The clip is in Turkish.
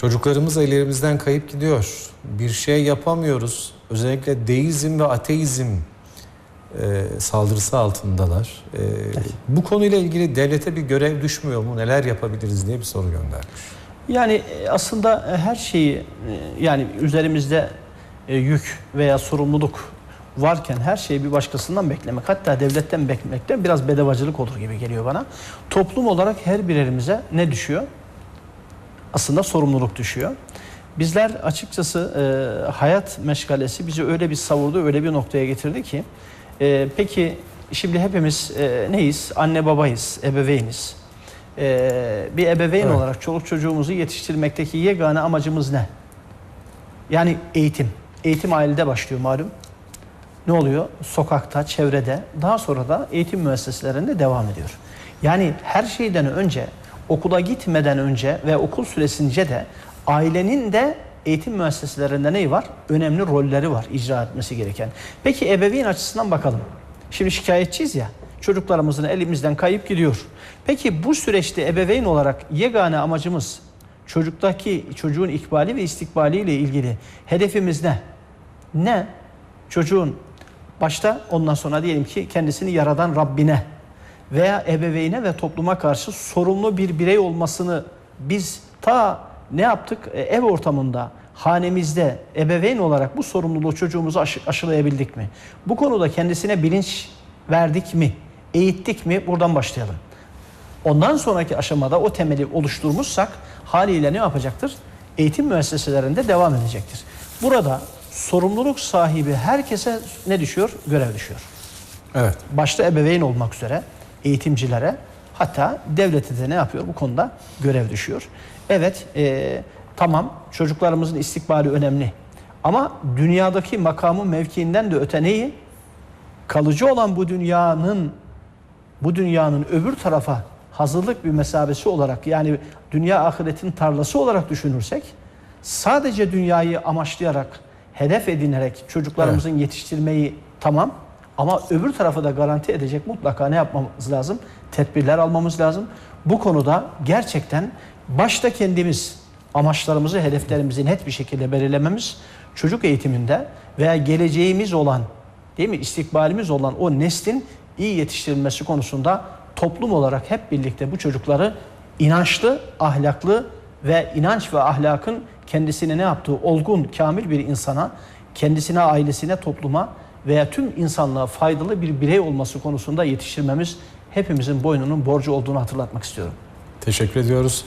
Çocuklarımız ellerimizden kayıp gidiyor. Bir şey yapamıyoruz. Özellikle deizm ve ateizm e, saldırısı altındalar. E, Bu konuyla ilgili devlete bir görev düşmüyor mu? Neler yapabiliriz diye bir soru göndermiş. Yani e, aslında her şeyi e, yani üzerimizde e, yük veya sorumluluk varken her şeyi bir başkasından beklemek hatta devletten beklemek de biraz bedavacılık olur gibi geliyor bana. Toplum olarak her birerimize ne düşüyor? Aslında sorumluluk düşüyor. Bizler açıkçası e, hayat meşgalesi bizi öyle bir savurdu, öyle bir noktaya getirdi ki e, peki şimdi hepimiz e, neyiz? Anne babayız, ebeveyniz. E, bir ebeveyn Evet. olarak çoluk çocuğumuzu yetiştirmekteki yegane amacımız ne? Yani eğitim. Eğitim ailede başlıyor malum. Ne oluyor? Sokakta, çevrede, daha sonra da eğitim müesseselerinde devam ediyor. Yani her şeyden önce, okula gitmeden önce ve okul süresince de ailenin de eğitim müesseselerinde neyi var? Önemli rolleri var icra etmesi gereken. Peki ebeveyn açısından bakalım. Şimdi şikayetçiyiz ya. Çocuklarımızın elimizden kayıp gidiyor. Peki bu süreçte ebeveyn olarak yegane amacımız çocuktaki çocuğun ikbali ve istikbali ile ilgili hedefimiz ne? Ne? Çocuğun başta ondan sonra diyelim ki kendisini yaradan Rabbine veya ebeveyne ve topluma karşı sorumlu bir birey olmasını biz ta ne yaptık? E, ev ortamında, hanemizde ebeveyn olarak bu sorumluluğu çocuğumuzu aşı- aşılayabildik mi? Bu konuda kendisine bilinç verdik mi? Eğittik mi? Buradan başlayalım. Ondan sonraki aşamada o temeli oluşturmuşsak haliyle ne yapacaktır? Eğitim müesseselerinde devam edecektir. Burada sorumluluk sahibi herkese ne düşüyor? Görev düşüyor. Evet. Başta ebeveyn olmak üzere eğitimcilere hatta devlete de ne yapıyor bu konuda görev düşüyor. Evet e, tamam çocuklarımızın istikbali önemli ama dünyadaki makamı mevkiinden de öte neyi? Kalıcı olan bu dünyanın bu dünyanın öbür tarafa hazırlık bir mesabesi olarak yani dünya ahiretin tarlası olarak düşünürsek sadece dünyayı amaçlayarak hedef edinerek çocuklarımızın yetiştirmeyi tamam ama öbür tarafı da garanti edecek mutlaka ne yapmamız lazım? Tedbirler almamız lazım. Bu konuda gerçekten başta kendimiz amaçlarımızı, hedeflerimizi net bir şekilde belirlememiz çocuk eğitiminde veya geleceğimiz olan değil mi istikbalimiz olan o neslin iyi yetiştirilmesi konusunda toplum olarak hep birlikte bu çocukları inançlı, ahlaklı ve inanç ve ahlakın kendisine ne yaptığı olgun, kamil bir insana, kendisine, ailesine, topluma veya tüm insanlığa faydalı bir birey olması konusunda yetiştirmemiz hepimizin boynunun borcu olduğunu hatırlatmak istiyorum. Teşekkür ediyoruz.